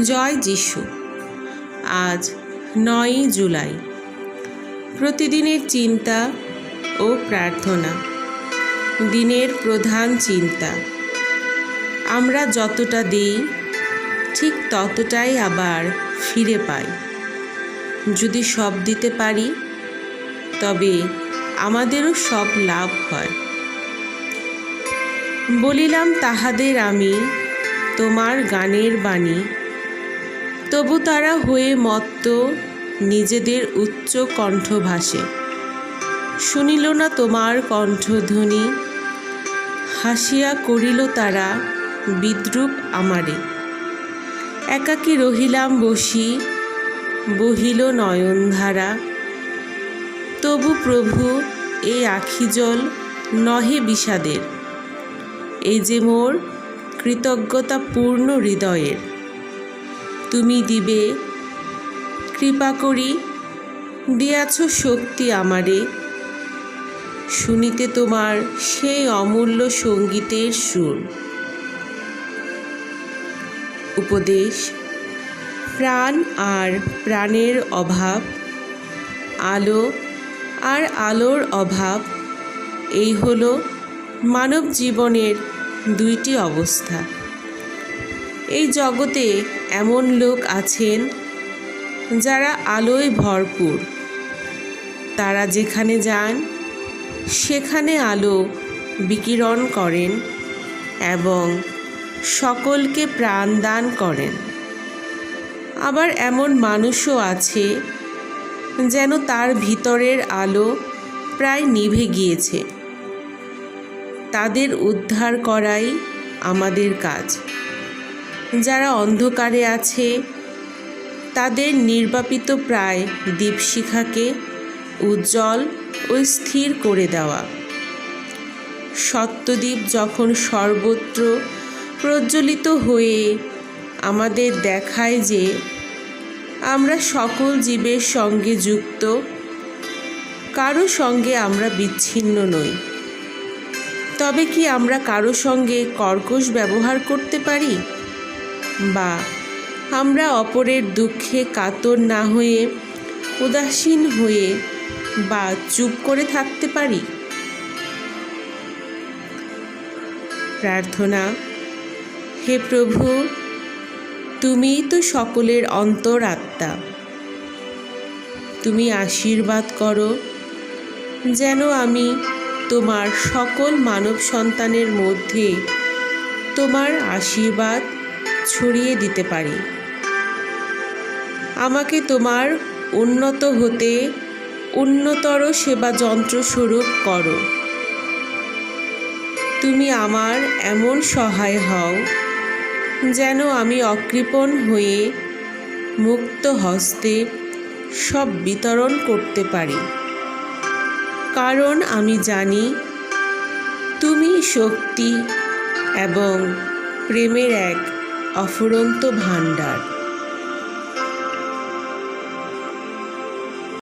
জয় যিশু। আজ নয়ই জুলাই। প্রতিদিনের চিন্তা ও প্রার্থনা। দিনের প্রধান চিন্তা। আমরা যতটা দিই, ঠিক ততটাই আবার ফিরে পাই। যদি সব দিতে পারি, তবে আমাদেরও সব লাভ হয়। বলিলাম, তাহাদের আমি তোমার গানের বাণী তবু তারা হয়ে মত্ত, নিজেদের উচ্চ কণ্ঠ ভাসে। শুনিল না তোমার কণ্ঠধ্বনি, হাসিয়া করিল তারা, বিদ্রুপ আমারে। একাকী রহিলাম বসি, বহিল নয়নধারা। তবু প্রভু এই আখি জল নহে বিষাদের এই যে মোর কৃতজ্ঞতা পূর্ণ হৃদয়ের। তুমি দিবে। কৃপা করি, দিয়াছ শক্তি আমারে। শুনিতে তোমার সেই অমূল্য সঙ্গীতের সুর। উপদেশ, প্রাণ আর প্রাণের অভাব, আলো আর আলোর অভাব, এই হলো মানব জীবনের দুইটি অবস্থা। এই জগতে এমন লোক আছেন যারা আলোয় ভরপুর। তারা যেখানে যান, সেখানে আলো বিকিরণ করেন এবং সকলকে প্রাণ দান করেন। আবার এমন মানুষও আছে যেন তার ভিতরের আলো প্রায় নিভে গিয়েছে। তাদের উদ্ধার করাই আমাদের কাজ। যারা অন্ধকারে আছে, তাদের নির্বাপিত প্রায় দীপশিখাকে উজ্জ্বল ও স্থির করে দেওয়া। সত্যদ্বীপ যখন সর্বত্র প্রজ্বলিত হয়ে আমাদের দেখায় যে আমরা সকল জীবের সঙ্গে যুক্ত, কারও সঙ্গে আমরা বিচ্ছিন্ন নই। তবে কি আমরা কারও সঙ্গে কর্কশ ব্যবহার করতে পারি? বা আমরা অপরের দুঃখে কাতর না হয়ে, উদাসীন হয়ে বা চুপ করে থাকতে পারি? প্রার্থনা, হে প্রভু, তুমিই তো সকলের অন্তরাত্মা। তুমি আশীর্বাদ করো, যেন আমি তোমার সকল মানব সন্তানের মধ্যে তোমার আশীর্বাদ ছড়িয়ে দিতে পারি। আমাকে তোমার উন্নত হতে উন্নতর সেবা যন্ত্রস্বরূপ করো। তুমি আমার এমন সহায় হও, যেন আমি অকৃপণ হয়ে মুক্ত হস্তে সব বিতরণ করতে পারি। কারণ আমি জানি, তুমি শক্তি এবং প্রেমের এক অফুরন্ত ভাণ্ডার।